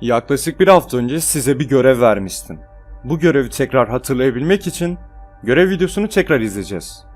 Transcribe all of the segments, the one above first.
Yaklaşık bir hafta önce size bir görev vermiştim. Bu görevi tekrar hatırlayabilmek için görev videosunu tekrar izleyeceğiz.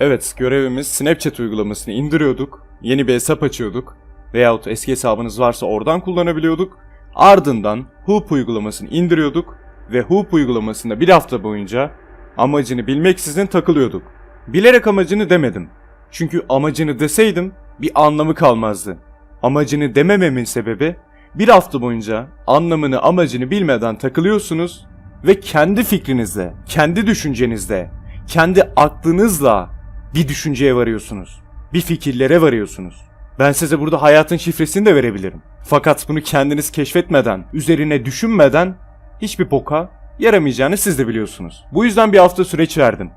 Evet, görevimiz Snapchat uygulamasını indiriyorduk, yeni bir hesap açıyorduk veyahut eski hesabınız varsa oradan kullanabiliyorduk. Ardından Hoop uygulamasını indiriyorduk ve Hoop uygulamasında bir hafta boyunca amacını bilmeksizin takılıyorduk. Bilerek amacını demedim. Çünkü amacını deseydim bir anlamı kalmazdı. Amacını demememin sebebi bir hafta boyunca anlamını amacını bilmeden takılıyorsunuz ve kendi fikrinizle, kendi düşüncenizle, kendi aklınızla bir düşünceye varıyorsunuz. Bir fikirlere varıyorsunuz. Ben size burada hayatın şifresini de verebilirim. Fakat bunu kendiniz keşfetmeden, üzerine düşünmeden hiçbir boka yaramayacağını siz de biliyorsunuz. Bu yüzden bir hafta süreç verdim.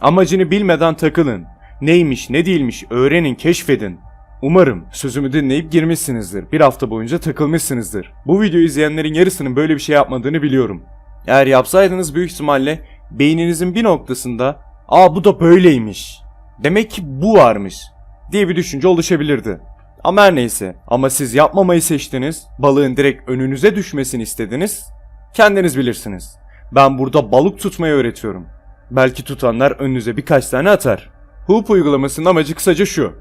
Amacını bilmeden takılın. Neymiş, ne değilmiş öğrenin, keşfedin. Umarım sözümü dinleyip girmişsinizdir. Bir hafta boyunca takılmışsınızdır. Bu videoyu izleyenlerin yarısının böyle bir şey yapmadığını biliyorum. Eğer yapsaydınız büyük ihtimalle beyninizin bir noktasında ''Aa bu da böyleymiş. Demek ki bu varmış.'' diye bir düşünce oluşabilirdi. Ama her neyse. Ama siz yapmamayı seçtiniz. Balığın direkt önünüze düşmesini istediniz. Kendiniz bilirsiniz. Ben burada balık tutmayı öğretiyorum. Belki tutanlar önünüze birkaç tane atar. Hoop uygulamasının amacı kısaca şu.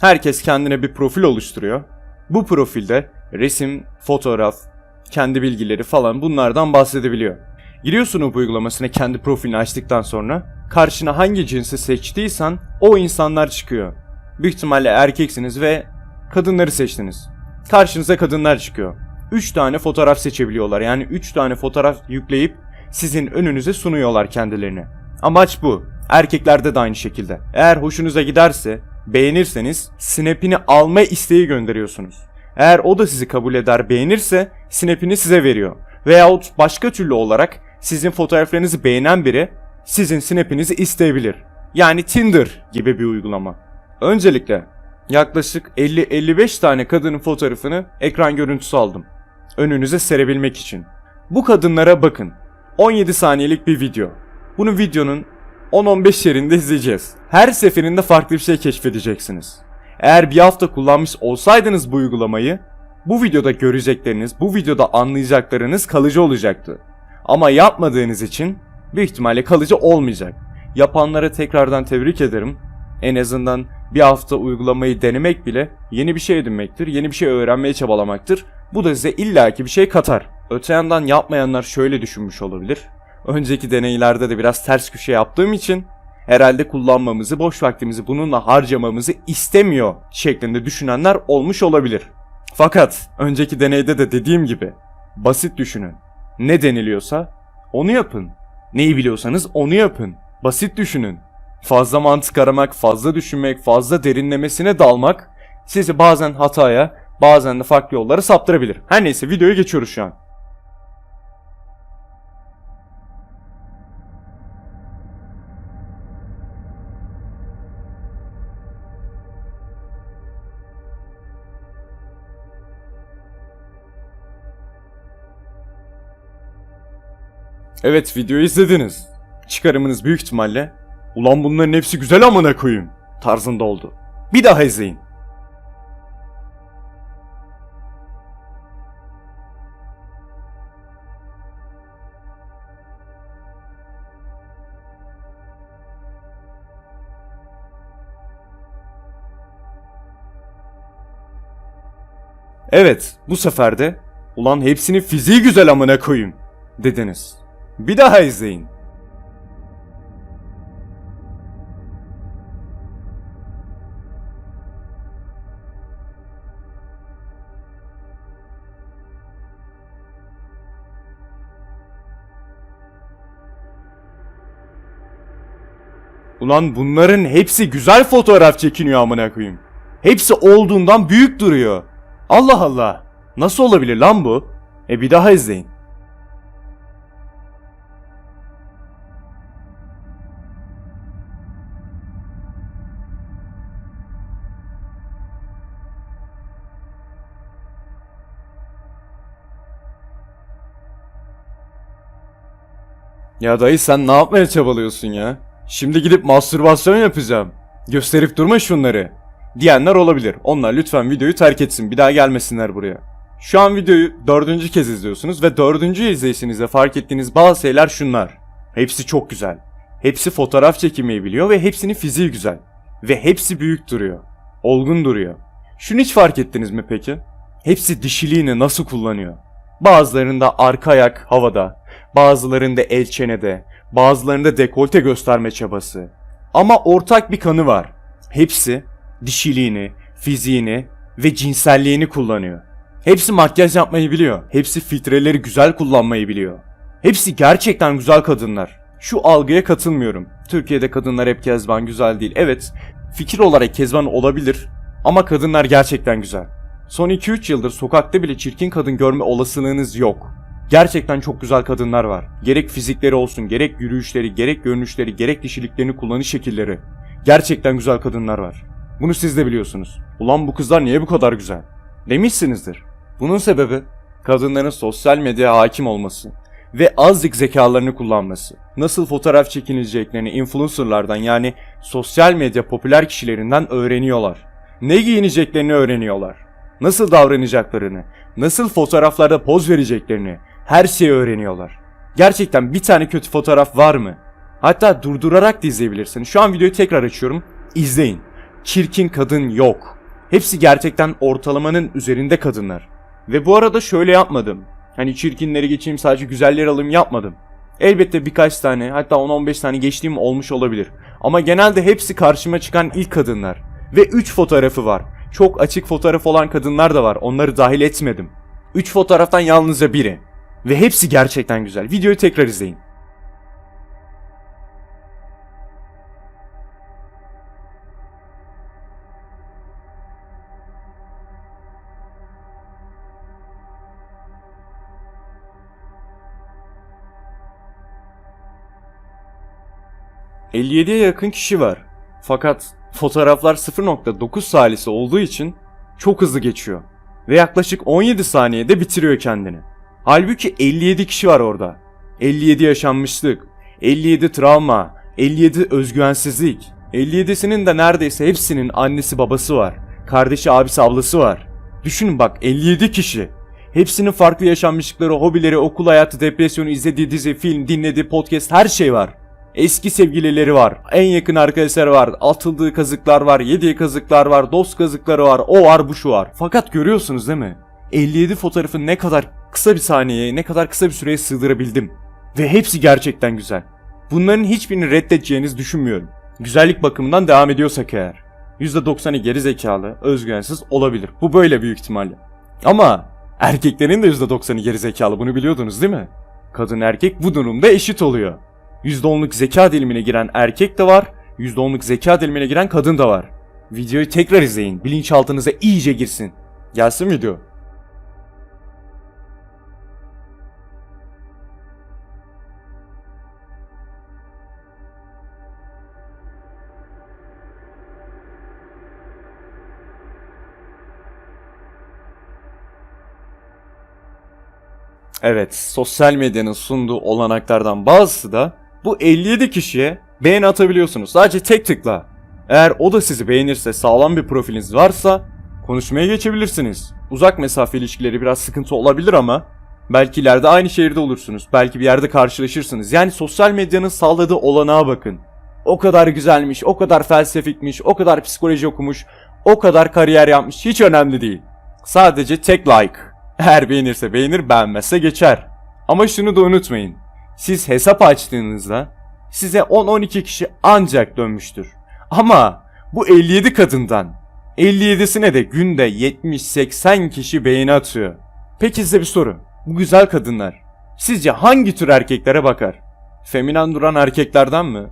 Herkes kendine bir profil oluşturuyor. Bu profilde resim, fotoğraf, kendi bilgileri falan bunlardan bahsedebiliyor. Giriyorsun Hoop uygulamasına kendi profilini açtıktan sonra karşına hangi cinsi seçtiysen o insanlar çıkıyor. Büyük ihtimalle erkeksiniz ve kadınları seçtiniz. Karşınıza kadınlar çıkıyor. 3 tane fotoğraf seçebiliyorlar. Yani 3 tane fotoğraf yükleyip sizin önünüze sunuyorlar kendilerini. Amaç bu. Erkeklerde de aynı şekilde. Eğer hoşunuza giderse, beğenirseniz snap'ini alma isteği gönderiyorsunuz. Eğer o da sizi kabul eder, beğenirse snap'ini size veriyor. Veyahut başka türlü olarak sizin fotoğraflarınızı beğenen biri sizin snap'inizi isteyebilir. Yani Tinder gibi bir uygulama. Öncelikle yaklaşık 50-55 tane kadının fotoğrafını ekran görüntüsü aldım. Önünüze serebilmek için. Bu kadınlara bakın. 17 saniyelik bir video. Bunu videonun 10-15 yerinde izleyeceğiz. Her seferinde farklı bir şey keşfedeceksiniz. Eğer bir hafta kullanmış olsaydınız bu uygulamayı, bu videoda görecekleriniz, bu videoda anlayacaklarınız kalıcı olacaktı. Ama yapmadığınız için büyük ihtimalle kalıcı olmayacak. Yapanlara tekrardan tebrik ederim. En azından bir hafta uygulamayı denemek bile yeni bir şey edinmektir, yeni bir şey öğrenmeye çabalamaktır. Bu da size illaki bir şey katar. Öte yandan yapmayanlar şöyle düşünmüş olabilir. Önceki deneylerde de biraz ters köşe yaptığım için herhalde kullanmamızı, boş vaktimizi bununla harcamamızı istemiyor şeklinde düşünenler olmuş olabilir. Fakat önceki deneyde de dediğim gibi basit düşünün. Ne deniliyorsa onu yapın. Neyi biliyorsanız onu yapın. Basit düşünün. Fazla mantık aramak, fazla düşünmek, fazla derinlemesine dalmak sizi bazen hataya, bazen de farklı yollara saptırabilir. Her neyse videoya geçiyoruz şu an. Evet videoyu izlediniz. Çıkarımınız büyük ihtimalle ulan bunların hepsi güzel amına koyayım tarzında oldu. Bir daha izleyin. Evet, bu sefer de ulan hepsinin fiziği güzel amına koyayım dediniz. Bir daha izleyin. Ulan bunların hepsi güzel fotoğraf çekiniyor amına koyayım. Hepsi olduğundan büyük duruyor. Allah Allah. Nasıl olabilir lan bu? E bir daha izleyin. Ya dayı sen ne yapmaya çabalıyorsun ya? Şimdi gidip mastürbasyon yapacağım. Gösterip durma şunları. Diyenler olabilir. Onlar lütfen videoyu terk etsin. Bir daha gelmesinler buraya. Şu an videoyu dördüncü kez izliyorsunuz ve dördüncü izleyişinizde fark ettiğiniz bazı şeyler şunlar. Hepsi çok güzel. Hepsi fotoğraf çekmeyi biliyor ve hepsinin fiziği güzel. Ve hepsi büyük duruyor. Olgun duruyor. Şunu hiç fark ettiniz mi peki? Hepsi dişiliğini nasıl kullanıyor? Bazılarında arka ayak havada, bazılarında el çenede, bazılarında dekolte gösterme çabası. Ama ortak bir kanı var. Hepsi dişiliğini, fiziğini ve cinselliğini kullanıyor. Hepsi makyaj yapmayı biliyor. Hepsi filtreleri güzel kullanmayı biliyor. Hepsi gerçekten güzel kadınlar. Şu algıya katılmıyorum. Türkiye'de kadınlar hep kezban güzel değil. Evet, fikir olarak kezban olabilir ama kadınlar gerçekten güzel. Son 2-3 yıldır sokakta bile çirkin kadın görme olasılığınız yok. Gerçekten çok güzel kadınlar var. Gerek fizikleri olsun, gerek yürüyüşleri, gerek görünüşleri, gerek dişiliklerini kullanış şekilleri. Gerçekten güzel kadınlar var. Bunu siz de biliyorsunuz. Ulan bu kızlar niye bu kadar güzel? Demişsinizdir. Bunun sebebi kadınların sosyal medyaya hakim olması ve azıcık zekalarını kullanması. Nasıl fotoğraf çekileceklerini influencerlardan yani sosyal medya popüler kişilerinden öğreniyorlar. Ne giyineceklerini öğreniyorlar. Nasıl davranacaklarını, nasıl fotoğraflarda poz vereceklerini her şeyi öğreniyorlar. Gerçekten bir tane kötü fotoğraf var mı? Hatta durdurarak da izleyebilirsin. Şu an videoyu tekrar açıyorum. İzleyin. Çirkin kadın yok. Hepsi gerçekten ortalamanın üzerinde kadınlar. Ve bu arada şöyle yapmadım. Hani çirkinleri geçeyim sadece güzelleri alayım yapmadım. Elbette birkaç tane hatta 10-15 tane geçtiğim olmuş olabilir. Ama genelde hepsi karşıma çıkan ilk kadınlar. Ve 3 fotoğrafı var. Çok açık fotoğraf olan kadınlar da var. Onları dahil etmedim. 3 fotoğraftan yalnızca biri. Ve hepsi gerçekten güzel. Videoyu tekrar izleyin. ...57'ye yakın kişi var. Fakat fotoğraflar 0.9 salisi olduğu için çok hızlı geçiyor. Ve yaklaşık 17 saniyede bitiriyor kendini. Halbuki 57 kişi var orada. 57 yaşanmışlık, 57 travma, 57 özgüvensizlik. 57'sinin de neredeyse hepsinin annesi babası var. Kardeşi abisi ablası var. Düşünün bak 57 kişi. Hepsinin farklı yaşanmışlıkları, hobileri, okul hayatı, depresyonu, izlediği dizi, film, dinlediği podcast her şey var. Eski sevgilileri var, en yakın arkadaşları var, atıldığı kazıklar var, yediği kazıklar var, dost kazıkları var, o var bu şu var. Fakat görüyorsunuz değil mi? 57 fotoğrafı ne kadar kısa bir saniyeye, ne kadar kısa bir süreye sığdırabildim. Ve hepsi gerçekten güzel. Bunların hiçbirini reddedeceğinizi düşünmüyorum. Güzellik bakımından devam ediyorsak eğer. %90'ı geri zekalı, özgüvensiz olabilir. Bu böyle büyük ihtimalle. Ama erkeklerin de %90'ı geri zekalı bunu biliyordunuz değil mi? Kadın erkek bu durumda eşit oluyor. %10'luk zeka dilimine giren erkek de var, %10'luk zeka dilimine giren kadın da var. Videoyu tekrar izleyin, bilinçaltınıza iyice girsin. Gelsin video. Evet, sosyal medyanın sunduğu olanaklardan bazısı da bu 57 kişiye beğeni atabiliyorsunuz. Sadece tek tıkla. Eğer o da sizi beğenirse, sağlam bir profiliniz varsa konuşmaya geçebilirsiniz. Uzak mesafe ilişkileri biraz sıkıntı olabilir ama belki ileride aynı şehirde olursunuz. Belki bir yerde karşılaşırsınız. Yani sosyal medyanın sağladığı olanağa bakın. O kadar güzelmiş, o kadar felsefikmiş, o kadar psikoloji okumuş, o kadar kariyer yapmış hiç önemli değil. Sadece tek like. Eğer beğenirse beğenir, beğenmezse geçer. Ama şunu da unutmayın. Siz hesap açtığınızda size 10-12 kişi ancak dönmüştür. Ama bu 57 kadından 57'sine de günde 70-80 kişi beğeni atıyor. Peki size bir soru. Bu güzel kadınlar sizce hangi tür erkeklere bakar? Feminen duran erkeklerden mi?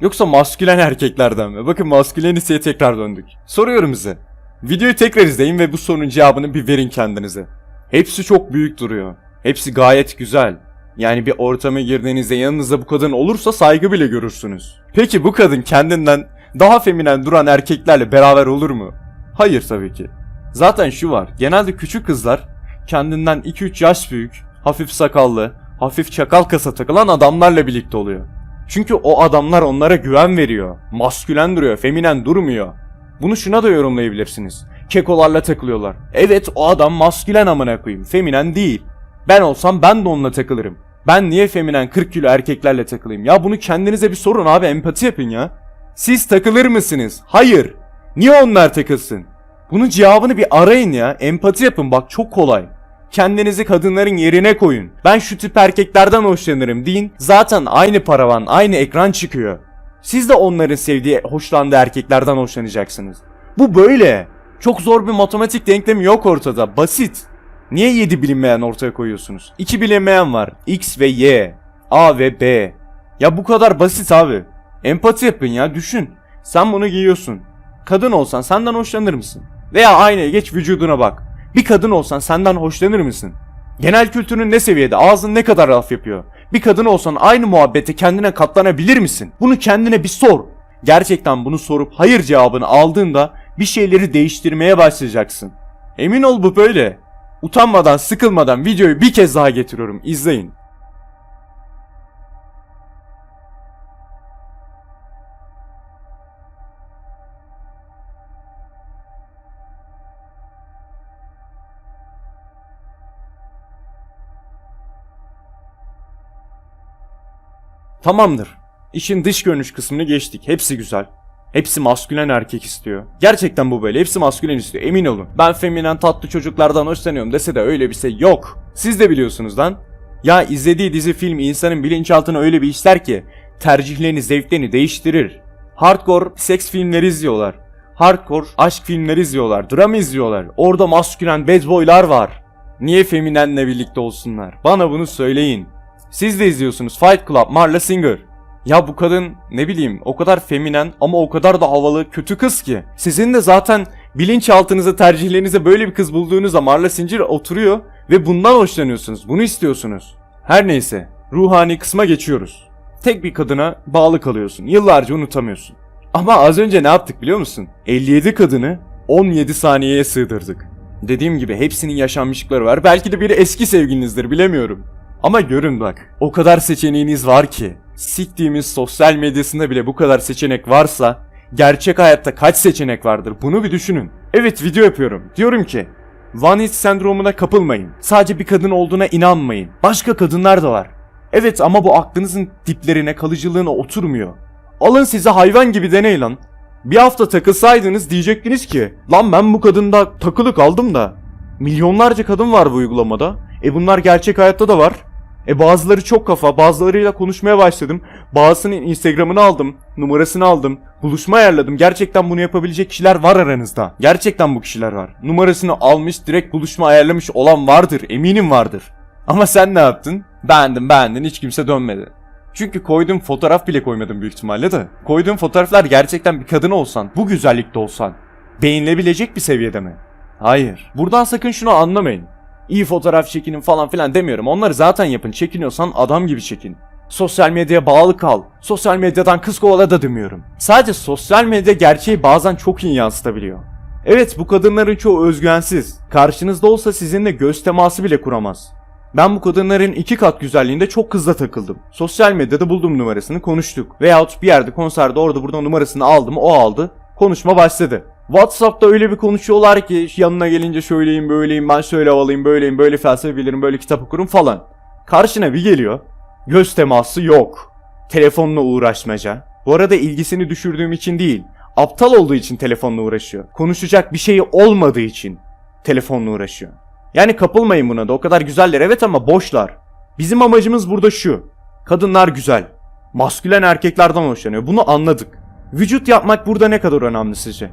Yoksa maskülen erkeklerden mi? Bakın masküleniteye tekrar döndük. Soruyorum size. Videoyu tekrar izleyin ve bu sorunun cevabını bir verin kendinize. Hepsi çok büyük duruyor. Hepsi gayet güzel. Yani bir ortama girdiğinizde yanınızda bu kadın olursa saygı bile görürsünüz. Peki bu kadın kendinden daha feminen duran erkeklerle beraber olur mu? Hayır tabii ki. Zaten şu var. Genelde küçük kızlar kendinden 2-3 yaş büyük, hafif sakallı, hafif çakal kasa takılan adamlarla birlikte oluyor. Çünkü o adamlar onlara güven veriyor. Maskülen duruyor, feminen durmuyor. Bunu şuna da yorumlayabilirsiniz. Kekolarla takılıyorlar. Evet o adam maskülen amına koyayım. Feminen değil. Ben olsam ben de onunla takılırım. Ben niye feminen 40 kilo erkeklerle takılayım? Ya bunu kendinize bir sorun abi empati yapın ya. Siz takılır mısınız? Hayır. Niye onlar takılsın? Bunun cevabını bir arayın ya. Empati yapın bak çok kolay. Kendinizi kadınların yerine koyun. Ben şu tip erkeklerden hoşlanırım deyin. Zaten aynı paravan, aynı ekran çıkıyor. Siz de onların sevdiği, hoşlandığı erkeklerden hoşlanacaksınız. Bu böyle. Çok zor bir matematik denklemi yok ortada. Basit. Niye 7 bilinmeyen ortaya koyuyorsunuz? 2 bilinmeyen var. X ve Y. A ve B. Ya bu kadar basit abi. Empati yapın ya düşün. Sen bunu giyiyorsun. Kadın olsan senden hoşlanır mısın? Veya aynaya geç vücuduna bak. Bir kadın olsan senden hoşlanır mısın? Genel kültürün ne seviyede? Ağzın ne kadar laf yapıyor? Bir kadın olsan aynı muhabbete kendine katlanabilir misin? Bunu kendine bir sor. Gerçekten bunu sorup hayır cevabını aldığında bir şeyleri değiştirmeye başlayacaksın. Emin ol bu böyle. Utanmadan, sıkılmadan videoyu bir kez daha getiriyorum. İzleyin. Tamamdır. İşin dış görünüş kısmını geçtik. Hepsi güzel. Hepsi maskülen erkek istiyor. Gerçekten bu böyle. Hepsi maskülen istiyor. Emin olun. Ben feminen tatlı çocuklardan hoşlanıyorum dese de öyle bir şey yok. Siz de biliyorsunuz lan. Ya izlediği dizi film insanın bilinçaltına öyle bir işler ki tercihlerini, zevklerini değiştirir. Hardcore seks filmleri izliyorlar. Hardcore aşk filmleri izliyorlar. Drama izliyorlar. Orada maskülen bad boylar var. Niye feminenle birlikte olsunlar? Bana bunu söyleyin. Siz de izliyorsunuz Fight Club, Marla Singer. Ya bu kadın ne bileyim o kadar feminen ama o kadar da havalı kötü kız ki. Sizin de zaten bilinçaltınıza tercihlerinize böyle bir kız bulduğunuzda Marla Singer oturuyor ve bundan hoşlanıyorsunuz. Bunu istiyorsunuz. Her neyse ruhani kısma geçiyoruz. Tek bir kadına bağlı kalıyorsun. Yıllarca unutamıyorsun. Ama az önce ne yaptık biliyor musun? 57 kadını 17 saniyeye sığdırdık. Dediğim gibi hepsinin yaşanmışlıkları var. Belki de biri eski sevgilinizdir bilemiyorum. Ama görün bak. O kadar seçeneğiniz var ki. Siktiğimiz sosyal medyasında bile bu kadar seçenek varsa gerçek hayatta kaç seçenek vardır bunu bir düşünün. Evet video yapıyorum. Diyorum ki One Hit sendromuna kapılmayın. Sadece bir kadın olduğuna inanmayın. Başka kadınlar da var. Evet ama bu aklınızın diplerine kalıcılığına oturmuyor. Alın size hayvan gibi deney lan. Bir hafta takılsaydınız diyecektiniz ki lan ben bu kadında takılı kaldım da. Milyonlarca kadın var bu uygulamada. E bunlar gerçek hayatta da var. E bazıları çok kafa, bazılarıyla konuşmaya başladım. Bazısının Instagram'ını aldım, numarasını aldım, buluşma ayarladım. Gerçekten bunu yapabilecek kişiler var aranızda. Gerçekten bu kişiler var. Numarasını almış, direkt buluşma ayarlamış olan vardır, eminim vardır. Ama sen ne yaptın? Beğendin, beğendin, hiç kimse dönmedi. Çünkü koyduğum fotoğraf bile koymadım büyük ihtimalle de. Koyduğum fotoğraflar gerçekten bir kadın olsan, bu güzellikte olsan, beğenilebilecek bir seviyede mi? Hayır. Buradan sakın şunu anlamayın. İyi fotoğraf çekinin falan filan demiyorum. Onları zaten yapın. Çekiniyorsan adam gibi çekin. Sosyal medyaya bağlı kal. Sosyal medyadan kız kovala da demiyorum. Sadece sosyal medya gerçeği bazen çok iyi yansıtabiliyor. Evet bu kadınların çoğu özgüvensiz. Karşınızda olsa sizinle göz teması bile kuramaz. Ben bu kadınların iki kat güzelliğinde çok kızla takıldım. Sosyal medyada buldum numarasını konuştuk. Veyahut bir yerde konserde orada burada numarasını aldım o aldı. Konuşma başladı. Whatsapp'ta öyle bir konuşuyorlar ki yanına gelince şöyleyim böyleyim ben şöyle havalıyım böyleyim böyle felsefe bilirim böyle kitap okurum falan. Karşına bir geliyor. Göz teması yok. Telefonla uğraşmaca. Bu arada ilgisini düşürdüğüm için değil. Aptal olduğu için telefonla uğraşıyor. Konuşacak bir şeyi olmadığı için telefonla uğraşıyor. Yani kapılmayın buna da o kadar güzeller evet ama boşlar. Bizim amacımız burada şu. Kadınlar güzel. Maskülen erkeklerden hoşlanıyor. Bunu anladık. Vücut yapmak burada ne kadar önemli sizce?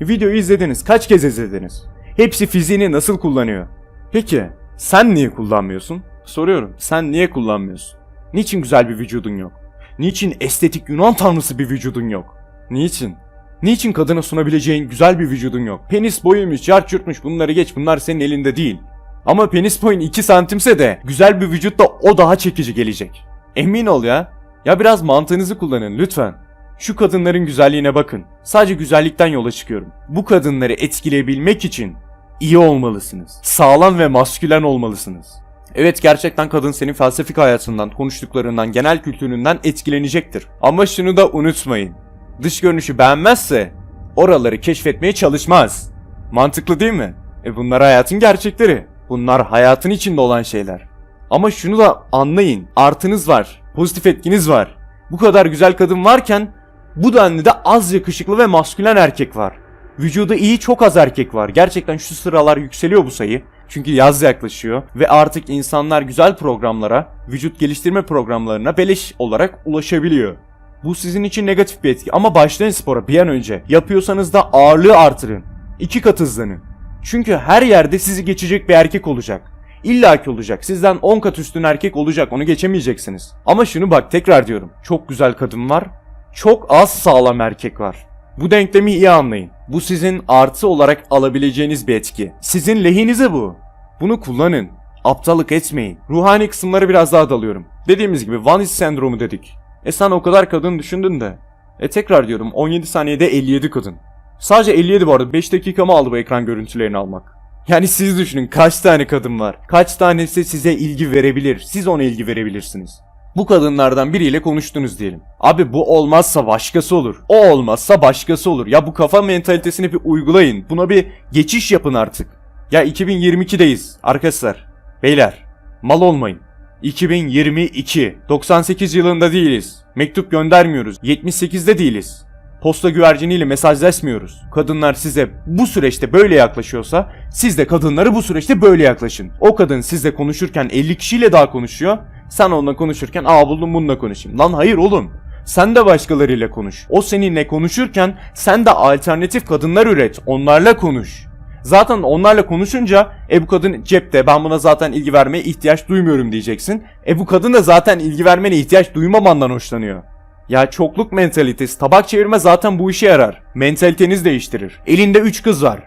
Videoyu izlediniz. Kaç kez izlediniz? Hepsi fiziğini nasıl kullanıyor? Peki sen niye kullanmıyorsun? Soruyorum. Sen niye kullanmıyorsun? Niçin güzel bir vücudun yok? Niçin estetik Yunan tanrısı bir vücudun yok? Niçin? Niçin kadına sunabileceğin güzel bir vücudun yok? Penis boyuymuş, çarçurtmuş bunları geç bunlar senin elinde değil. Ama penis boyun 2 santimse de güzel bir vücutta o daha çekici gelecek. Emin ol ya. Ya biraz mantığınızı kullanın lütfen. Şu kadınların güzelliğine bakın. Sadece güzellikten yola çıkıyorum. Bu kadınları etkileyebilmek için iyi olmalısınız. Sağlam ve maskülen olmalısınız. Evet gerçekten kadın senin felsefik hayatından, konuştuklarından, genel kültüründen etkilenecektir. Ama şunu da unutmayın. Dış görünüşü beğenmezse oraları keşfetmeye çalışmaz. Mantıklı değil mi? E bunlar hayatın gerçekleri. Bunlar hayatın içinde olan şeyler. Ama şunu da anlayın. Artınız var. Pozitif etkiniz var. Bu kadar güzel kadın varken bu denli de az yakışıklı ve maskülen erkek var. Vücudu iyi çok az erkek var. Gerçekten şu sıralar yükseliyor bu sayı. Çünkü yaz yaklaşıyor ve artık insanlar güzel programlara, vücut geliştirme programlarına beleş olarak ulaşabiliyor. Bu sizin için negatif bir etki ama başlayın spora bir an önce. Yapıyorsanız da ağırlığı artırın. İki kat hızlanın. Çünkü her yerde sizi geçecek bir erkek olacak. İlla ki olacak. Sizden 10 kat üstün erkek olacak. Onu geçemeyeceksiniz. Ama şunu bak tekrar diyorum. Çok güzel kadın var. Çok az sağlam erkek var. Bu denklemi iyi anlayın. Bu sizin artı olarak alabileceğiniz bir etki. Sizin lehinize bu. Bunu kullanın. Aptallık etmeyin. Ruhani kısımları biraz daha dalıyorum. Dediğimiz gibi Van Is sendromu dedik. E sen o kadar kadın düşündün de. E tekrar diyorum 17 saniyede 57 kadın. Sadece 57 bu arada 5 dakikamı aldı bu ekran görüntülerini almak. Yani siz düşünün kaç tane kadın var. Kaç tanesi size ilgi verebilir. Siz ona ilgi verebilirsiniz. Bu kadınlardan biriyle konuştunuz diyelim. Abi bu olmazsa başkası olur. O olmazsa başkası olur. Ya bu kafa mentalitesini bir uygulayın. Buna bir geçiş yapın artık. Ya 2022'deyiz arkadaşlar. Beyler mal olmayın. 2022. 98 yılında değiliz. Mektup göndermiyoruz. 78'de değiliz. Posta güverciniyle mesajlaşmıyoruz. Kadınlar size bu süreçte böyle yaklaşıyorsa siz de kadınları bu süreçte böyle yaklaşın. O kadın sizle konuşurken 50 kişiyle daha konuşuyor. Sen onunla konuşurken aa buldum bununla konuşayım. Lan hayır oğlum. Sen de başkalarıyla konuş. O seninle konuşurken sen de alternatif kadınlar üret. Onlarla konuş. Zaten onlarla konuşunca e bu kadın cepte ben buna zaten ilgi vermeye ihtiyaç duymuyorum diyeceksin. E bu kadın da zaten ilgi vermene ihtiyaç duymamandan hoşlanıyor. Ya çokluk mentalitesi tabak çevirme zaten bu işe yarar. Mentaliteniz değiştirir. Elinde 3 kız var.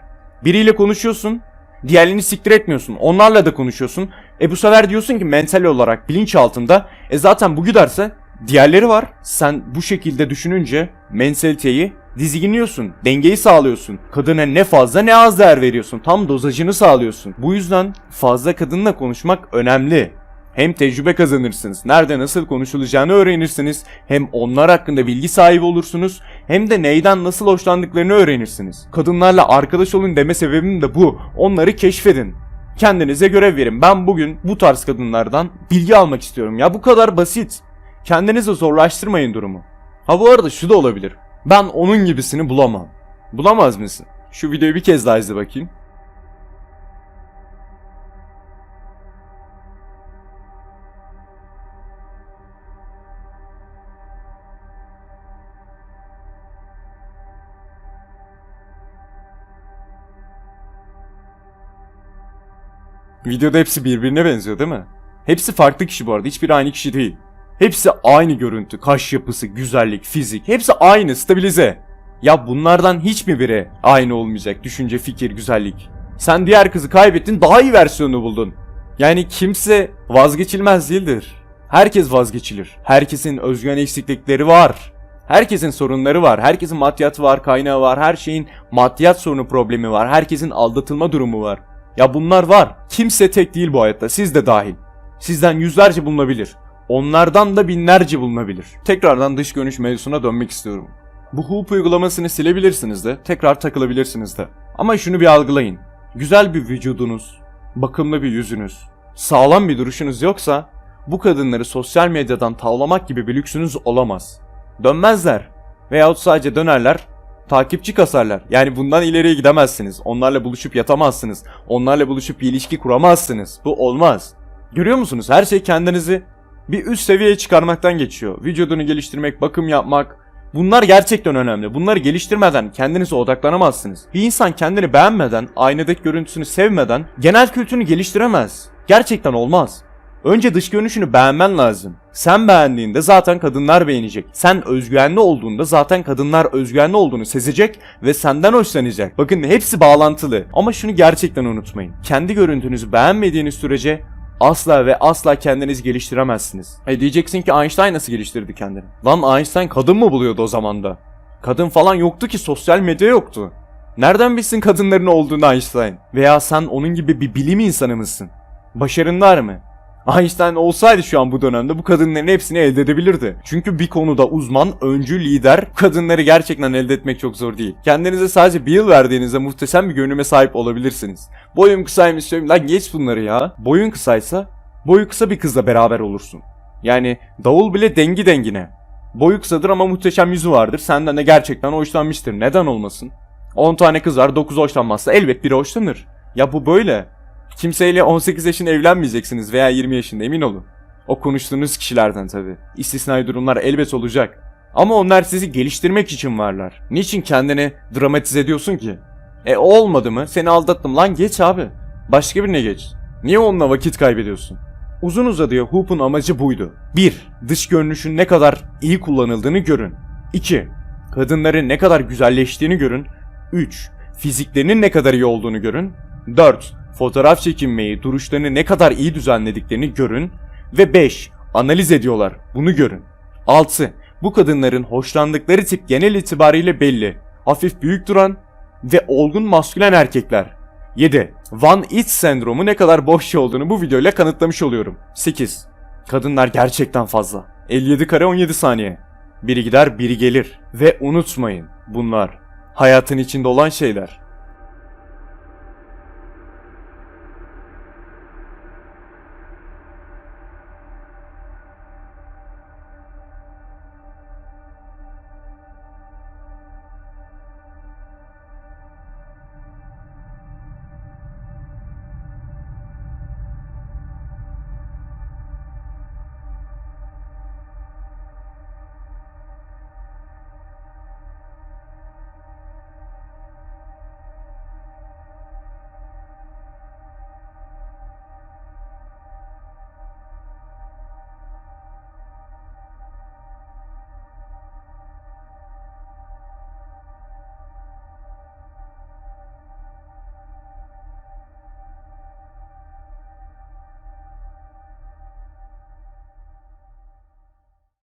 Biriyle konuşuyorsun. Diğerlerini siktir etmiyorsun. Onlarla da konuşuyorsun. E bu sefer diyorsun ki mental olarak bilinç altında e zaten bu giderse diğerleri var. Sen bu şekilde düşününce mentaliteyi dizginliyorsun. Dengeyi sağlıyorsun. Kadına ne fazla ne az değer veriyorsun. Tam dozajını sağlıyorsun. Bu yüzden fazla kadınla konuşmak önemli. Hem tecrübe kazanırsınız. Nerede nasıl konuşulacağını öğrenirsiniz. Hem onlar hakkında bilgi sahibi olursunuz. Hem de neyden nasıl hoşlandıklarını öğrenirsiniz. Kadınlarla arkadaş olun deme sebebim de bu. Onları keşfedin. Kendinize görev verin. Ben bugün bu tarz kadınlardan bilgi almak istiyorum. Ya bu kadar basit. Kendinize zorlaştırmayın durumu. Ha bu arada şu da olabilir. Ben onun gibisini bulamam. Bulamaz mısın? Şu videoyu bir kez daha izle bakayım. Videoda hepsi birbirine benziyor değil mi? Hepsi farklı kişi bu arada. Hiçbiri aynı kişi değil. Hepsi aynı görüntü, kaş yapısı, güzellik, fizik. Hepsi aynı, stabilize. Ya bunlardan hiç mi biri aynı olmayacak? Düşünce, fikir, güzellik. Sen diğer kızı kaybettin, daha iyi versiyonunu buldun. Yani kimse vazgeçilmez değildir. Herkes vazgeçilir. Herkesin özgüven eksiklikleri var. Herkesin sorunları var. Herkesin maddiyatı var, kaynağı var. Her şeyin maddiyat sorunu problemi var. Herkesin aldatılma durumu var. Ya bunlar var. Kimse tek değil bu hayatta. Siz de dahil. Sizden yüzlerce bulunabilir. Onlardan da binlerce bulunabilir. Tekrardan dış görünüş mevzusuna dönmek istiyorum. Bu Hoop uygulamasını silebilirsiniz de, tekrar takılabilirsiniz de. Ama şunu bir algılayın. Güzel bir vücudunuz, bakımlı bir yüzünüz, sağlam bir duruşunuz yoksa bu kadınları sosyal medyadan tavlamak gibi bir lüksünüz olamaz. Dönmezler. Veyahut sadece dönerler, takipçi kasarlar. Yani bundan ileriye gidemezsiniz. Onlarla buluşup yatamazsınız. Onlarla buluşup bir ilişki kuramazsınız. Bu olmaz. Görüyor musunuz? Her şey kendinizi bir üst seviyeye çıkarmaktan geçiyor. Vücudunu geliştirmek, bakım yapmak. Bunlar gerçekten önemli. Bunları geliştirmeden kendinize odaklanamazsınız. Bir insan kendini beğenmeden, aynadaki görüntüsünü sevmeden genel kültürünü geliştiremez. Gerçekten olmaz. Önce dış görünüşünü beğenmen lazım. Sen beğendiğinde zaten kadınlar beğenecek. Sen özgüvenli olduğunda zaten kadınlar özgüvenli olduğunu sezecek ve senden hoşlanacak. Bakın hepsi bağlantılı. Ama şunu gerçekten unutmayın. Kendi görüntünüzü beğenmediğiniz sürece asla ve asla kendinizi geliştiremezsiniz. E diyeceksin ki Einstein nasıl geliştirdi kendini? Lan Einstein kadın mı buluyordu o zaman da? Kadın falan yoktu ki sosyal medya yoktu. Nereden bilsin kadınların olduğunu Einstein? Veya sen onun gibi bir bilim insanı mısın? Başarın var mı? Einstein olsaydı şu an bu dönemde bu kadınların hepsini elde edebilirdi. Çünkü bir konuda uzman, öncü, lider, kadınları gerçekten elde etmek çok zor değil. Kendinize sadece bir yıl verdiğinizde muhteşem bir görünüme sahip olabilirsiniz. Boyum kısaymış söyleyeyim lan geç bunları ya. Boyun kısaysa boyu kısa bir kızla beraber olursun. Yani davul bile dengi dengine. Boyu kısadır ama muhteşem yüzü vardır. Senden de gerçekten hoşlanmıştır. Neden olmasın? 10 tane kız var 9 hoşlanmazsa elbet biri hoşlanır. Ya bu böyle. Kimseyle 18 yaşında evlenmeyeceksiniz veya 20 yaşında emin olun. O konuştuğunuz kişilerden tabi. İstisnai durumlar elbet olacak. Ama onlar sizi geliştirmek için varlar. Niçin kendini dramatize ediyorsun ki? E olmadı mı? Seni aldattım lan geç abi. Başka birine geç. Niye onunla vakit kaybediyorsun? Uzun uzadıya Hoop'un amacı buydu. 1. Dış görünüşün ne kadar iyi kullanıldığını görün. 2. Kadınların ne kadar güzelleştiğini görün. 3. Fiziklerinin ne kadar iyi olduğunu görün. 4. Fotoğraf çekinmeyi, duruşlarını ne kadar iyi düzenlediklerini görün. Ve 5. Analiz ediyorlar. Bunu görün. 6. Bu kadınların hoşlandıkları tip genel itibariyle belli. Hafif büyük duran ve olgun maskülen erkekler. 7. Van Itt sendromu ne kadar boş şey olduğunu bu videoyla kanıtlamış oluyorum. 8. Kadınlar gerçekten fazla. 57 kare 17 saniye. Biri gider biri gelir. Ve unutmayın bunlar hayatın içinde olan şeyler.